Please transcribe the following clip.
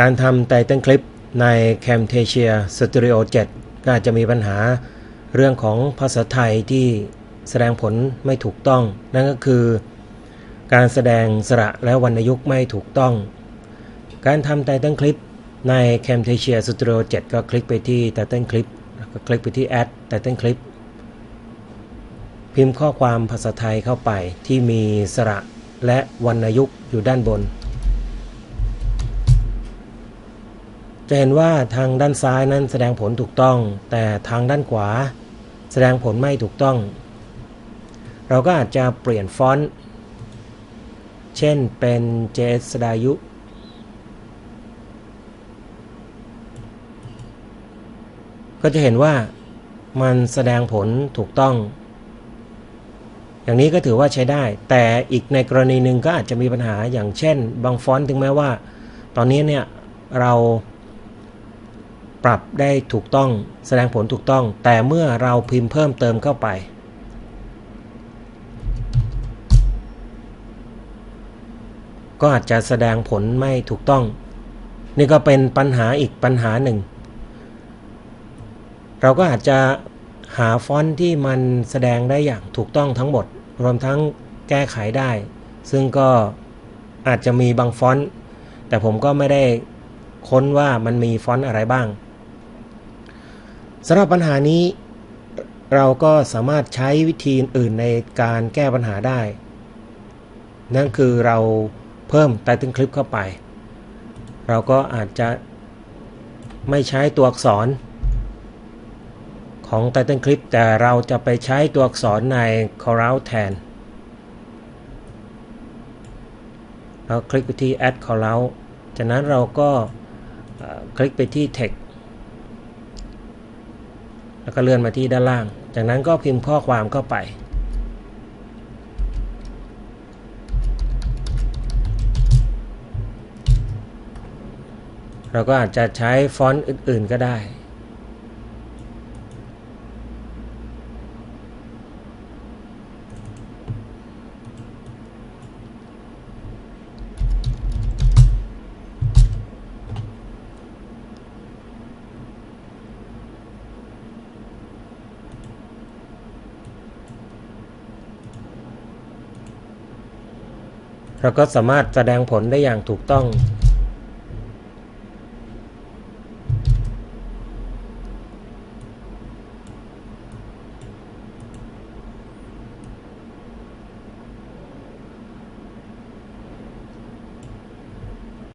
การทำไตเติ้ลคลิปใน Camtasia Studio 7 ก็อาจจะมีปัญหาเรื่องของภาษาไทยที่แสดงผลไม่ถูกต้อง นั่นก็คือ การแสดงสระและวรรณยุกต์ไม่ถูกต้อง การทำไตเติ้ลคลิปใน Camtasia Studio 7 ก็คลิกไปที่ไตเติลคลิปแล้วก็คลิกไปที่ Add ไตเติลคลิปพิมพ์ข้อความภาษาไทยเข้าไปที่มีสระและวรรณยุกต์อยู่ด้านบน จะเห็นว่าทางด้านซ้ายนั้นแสดงผลถูกต้อง แต่ทางด้านขวา แสดงผลไม่ถูกต้อง เราก็อาจจะเปลี่ยนฟอนต์ เช่นเป็น JS สดายุก็จะเห็นว่ามันแสดงผลถูกต้อง อย่างนี้ก็ถือว่าใช้ได้ แต่อีกในกรณีหนึ่งก็อาจจะมีปัญหาอย่างเช่น บางฟอนต์ถึงแม้ว่า ตอนนี้เนี่ยเรา ปรับได้ถูกต้องแสดงผลถูกต้อง แต่เมื่อเราพิมพ์เพิ่มเติมเข้าไป ก็อาจจะแสดงผลไม่ถูกต้อง นี่ก็เป็นปัญหาอีกปัญหาหนึ่ง เราก็อาจจะหาฟอนต์ที่มันแสดงได้อย่างถูกต้องทั้งหมด รวมทั้งแก้ไขได้ ซึ่งก็อาจจะมีบางฟอนต์ แต่ผมก็ไม่ได้ค้นว่ามันมีฟอนต์อะไรบ้าง สำหรับปัญหานี้เราก็สามารถใช้วิธีอื่นในการแก้ปัญหาได้ นั่นคือเราเพิ่มไตเติลคลิปเข้าไป เราก็อาจจะไม่ใช้ตัวอักษรของไตเติลคลิปแต่เราจะไปใช้ตัวอักษรใน Corel แทน เราคลิกไปที่ add Corel จากนั้นเราก็คลิกไปที่ text แล้วก็เลื่อนมาที่ด้านล่าง จากนั้นก็พิมพ์ข้อความเข้าไป เราก็อาจจะใช้ฟอนต์อื่นๆก็ได้ เราก็สามารถแสดงผลได้อย่างถูกต้อง